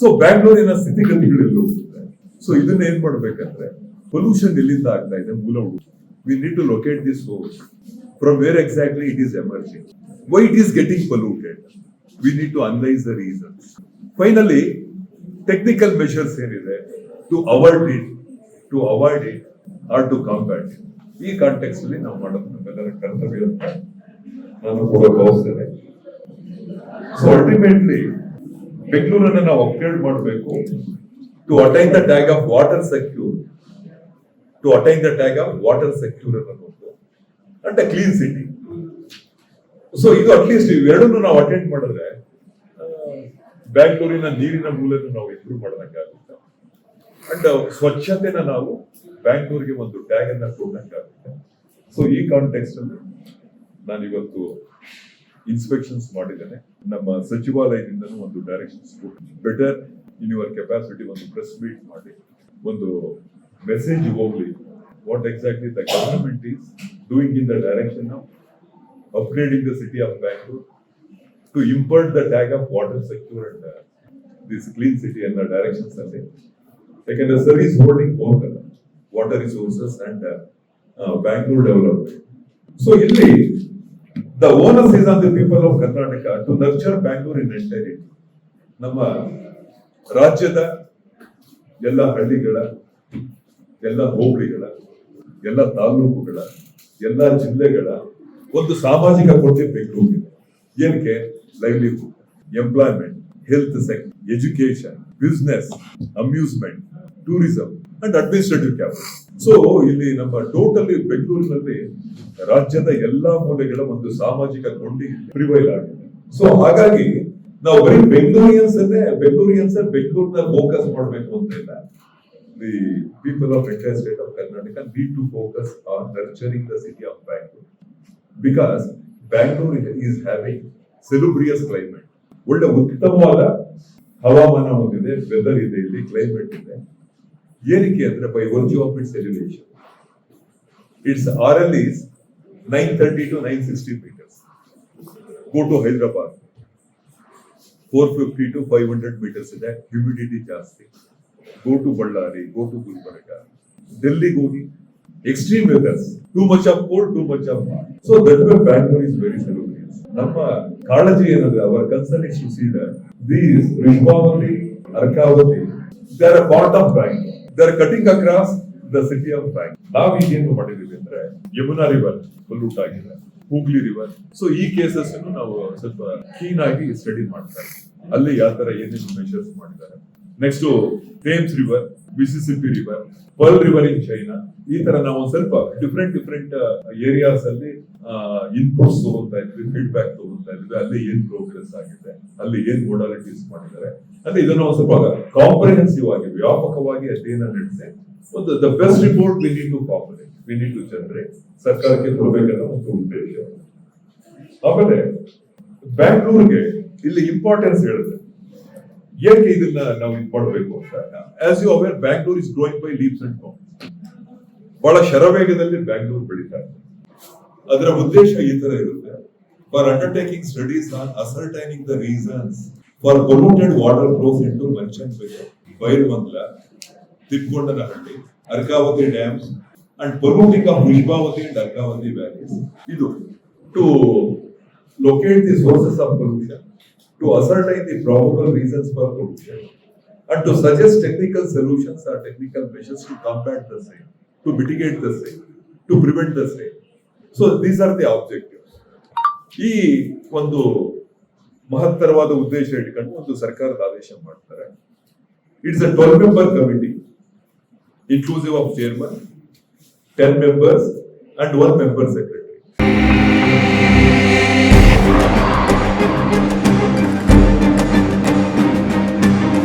So ಬ್ಯಾಂಗ್ಳೂರಿನ ಸ್ಥಿತಿಗತಿಗಳೆಲ್ಲ so ಇದನ್ನ ಏನ್ ಮಾಡ್ಬೇಕಂದ್ರೆ ಪೊಲ್ಯೂಷನ್ ಎಲ್ಲಿಂದ ಆಗ್ತಾ ಇದೆ? ಮೂಲ ಹುಡುಕು we need to locate this source from where exactly it is emerging why it is getting polluted we need to analyse the reason finally technical measures ಏನಿದೆ? To avoid it to avoid it or to combat ಈ context ಅಲ್ಲಿ ನಾವು ಮಾಡೋದು ನಮ್ಮೆಲ್ಲರ ಕರ್ತವ್ಯ ನಾನು ಕೂಡ ಭಾವಿಸ್ತೇನೆ. ಸೊ ಅಲ್ಟಿಮೇಟ್ಲಿ ಬೆಂಗಳೂರನ್ನ ನಾವು ಅಪ್ಗ್ರೇಡ್ ಮಾಡಬೇಕು. To attain the tag of water secure to attain the tag of water secure ಅನ್ನೋದು ಅಂಡ್ ಕ್ಲೀನ್ ಸಿಟಿ ಸೊ ಇದು ಅಟ್ಲೀಸ್ಟ್ ಇವೆರಡನ್ನು ನಾವು ಅಟೆಂಡ್ ಮಾಡಿದ್ರೆ ಬ್ಯಾಂಗ್ಳೂರಿನ ನೀರಿನ ಮೂಲನ್ನು ನಾವು ಇಂಪ್ರೂವ್ ಮಾಡಿದಂಗಾಗುತ್ತೆ ಅಂಡ್ ಸ್ವಚ್ಛತೆನ ನಾವು ಬ್ಯಾಂಗ್ಳೂರಿಗೆ ಒಂದು ಟ್ಯಾಗ್ ಅನ್ನ ಕೊಡಂಗಾಗುತ್ತೆ ಸೊ ಈ ಕಾಂಟೆಕ್ಸ್ಟ್ ಅಲ್ಲಿ ನಾನು ಇವತ್ತು ಇನ್ಸ್ಪೆಕ್ಷನ್ಸ್ ಮಾಡಿದ್ದೇನೆ. ನಮ್ಮ ಸಚಿವಾಲಯದಿಂದನೂ ಒಂದು directions better in your capacity ಒಂದು ಪ್ರೆಸ್ ಮೀಟ್ ಮಾಡಿ, ಒಂದು ಮೆಸೇಜ್ ಹೋಗ್ಲಿ. What exactly the government is doing in the direction of upgrading the city of Bangalore to impart the tag of water secure and this clean city city directions ಅಲ್ಲಿ ಯಾಕೆಂದ್ರೆ service holding ಹೋಗಲ್ಲ water resources and Bangalore development so ಇಲ್ಲಿ the onus is on the people of Karnataka to nurture Bangalore in entirety ನಮ್ಮ ರಾಜ್ಯದ ಎಲ್ಲ ಹಳ್ಳಿಗಳ, ಎಲ್ಲ ಹೋಬಳಿಗಳ, ಎಲ್ಲ ತಾಲೂಕುಗಳ, ಎಲ್ಲ ಜಿಲ್ಲೆಗಳ ಒಂದು ಸಾಮಾಜಿಕ ಕೊರತೆ ಬೆಂಗಳೂರಿಗೆ. ಏನಕ್ಕೆ? Livelihood employment health sector education business amusement tourism and administrative capital so ಇಲ್ಲಿ ನಮ್ಮ ಟೋಟಲಿ ಬೆಂಗಳೂರಿನಲ್ಲಿ ರಾಜ್ಯದ ಎಲ್ಲಾ ಮೂಲೆಗಳ ಒಂದು ಸಾಮಾಜಿಕ ಕೊಂಡಿ ಪ್ರಿವೈಲ್ ಆಗಿದೆ. ಸೊ ಹಾಗಾಗಿ ನಾವು ಬರೀ ಬೆಂಗಳೂರಿಯನ್ಸ್ ಅನ್ನೇ ಬೆಂಗಳೂರಿಯನ್ಸ್ ಬೆಂಗಳೂರಿನ ಫೋಕಸ್ ಮಾಡಬೇಕು ಅಂತ ಇಲ್ಲ. The people of entire state of Karnataka need to focus on nurturing the city of Bangalore because Bangalore is having salubrious climate ಒಳ್ಳೆ ಉತ್ತಮವಾದ ಹವಾಮಾನ ಹೊಂದಿದೆ ವೆದರ್ ಇದೆ, ಇಲ್ಲಿ ಕ್ಲೈಮೇಟ್ ಇದೆ. ಏನಕ್ಕೆ ಅಂದ್ರೆ by virtue of its elevation its R L is nine thirty to nine sixty metres go to Hyderabad four fifty to five hundred metres ಇದೆ ಹ್ಯೂಮಿಡಿಟಿ ಜಾಸ್ತಿ go to Ballari go to Gulbarga ಡೆಲ್ಲಿಗೆ ಹೋಗಿ extreme weathers too much of cold too much of so that way Bangalore is very salubrious ನಮ್ಮ ಕಾಳಜಿ ಏನಂದ್ರೆ ಅವರ concern is to see these Rishabhavathi Arkavathi they are part of bank they are cutting across the city of bank ನಾವ್ ಈಗ ಏನು ಮಾಡಿದೀವಿ ಅಂದ್ರೆ Yamuna river pollute ಆಗಿದೆ ಹೂಗ್ಲಿ ರಿವರ್ ಸೊ ಈ ಕೇಸಸ್ ನಾವು ಸ್ವಲ್ಪ ಕೀನ್ ಆಗಿ ಸ್ಟಡಿ ಮಾಡ್ತಾ ಇದ್ದೀವಿ ಅಲ್ಲಿ ಯಾವ ತರ ಏನೇನು ಮೆಷರ್ಸ್ ಮಾಡಿದ್ದಾರೆ. Next Thames river Mississippi river pearl river in China ಈ ತರ ನಾವು ಒಂದ್ ಸ್ವಲ್ಪ ಡಿಫ್ರೆಂಟ್ ಡಿಫ್ರೆಂಟ್ ಏರಿಯಾಸ್ ಅಲ್ಲಿ ಇನ್ಪುಟ್ಸ್ ತಗೊಂತಾ ಇದ್ವಿ ಫೀಡ್ಬ್ಯಾಕ್ ತಗೊಂತಾ ಇದ್ವಿ. ಅಲ್ಲಿ ಏನ್ ಪ್ರೋಗ್ರೆಸ್ ಆಗಿದೆ, ಅಲ್ಲಿ ಏನ್ ಮೋಡಾಲಿಟೀಸ್ ಮಾಡಿದ್ದಾರೆ. ಅಂದ್ರೆ ಇದನ್ನ ಒಂದು ಸ್ವಲ್ಪ ಕಾಂಪ್ರಿಹೆನ್ಸಿವ್ ಆಗಿ, ವ್ಯಾಪಕವಾಗಿ ಅಧ್ಯಯನ ನಡೆಸಿದೆ ಒಂದು the best report we need to populate we need to generate ಸರ್ಕಾರಕ್ಕೆ ಕೊಡಬೇಕನ್ನೋ ಒಂದು ಉದ್ದೇಶ. ಆಮೇಲೆ ಬ್ಯಾಂಗ್ಳೂರ್ಗೆ ಇಲ್ಲಿ ಇಂಪಾರ್ಟೆನ್ಸ್ ಹೇಳಿದೆ ಏಕೆ ಇದನ್ನ ನಾವು ಇದು ಮಾಡಬೇಕು ಅಂತ? As you aware Bangalore is growing by leaps and comes ಬಹಳ ಶರವೇಗದಲ್ಲಿ ಬ್ಯಾಂಗ್ಳೂರ್ ಬೆಳೀತಾ ಇದೆ. ಅದರ ಉದ್ದೇಶ ಈ ತರ ಇರುತ್ತೆ. For undertaking studies on ascertaining the reasons For polluted water flows into Manchan Byramangala Thippagondanahalli Arkavathi dams and polluting of Vishwavathi and Arkavathi valleys ಇದು to locate the sources of pollution, to ascertain the probable reasons for pollution, and to suggest technical solutions or technical measures to combat the same, to mitigate the same, to prevent the same. So these are the objectives. ಈ ಒಂದು ಮಹತ್ತರವಾದ ಉದ್ದೇಶ ಇಟ್ಕೊಂಡು ಒಂದು ಸರ್ಕಾರದ ಆದೇಶ ಮಾಡ್ತಾರೆ it's a twelve member committee inclusive of chairman ten members and one member secretary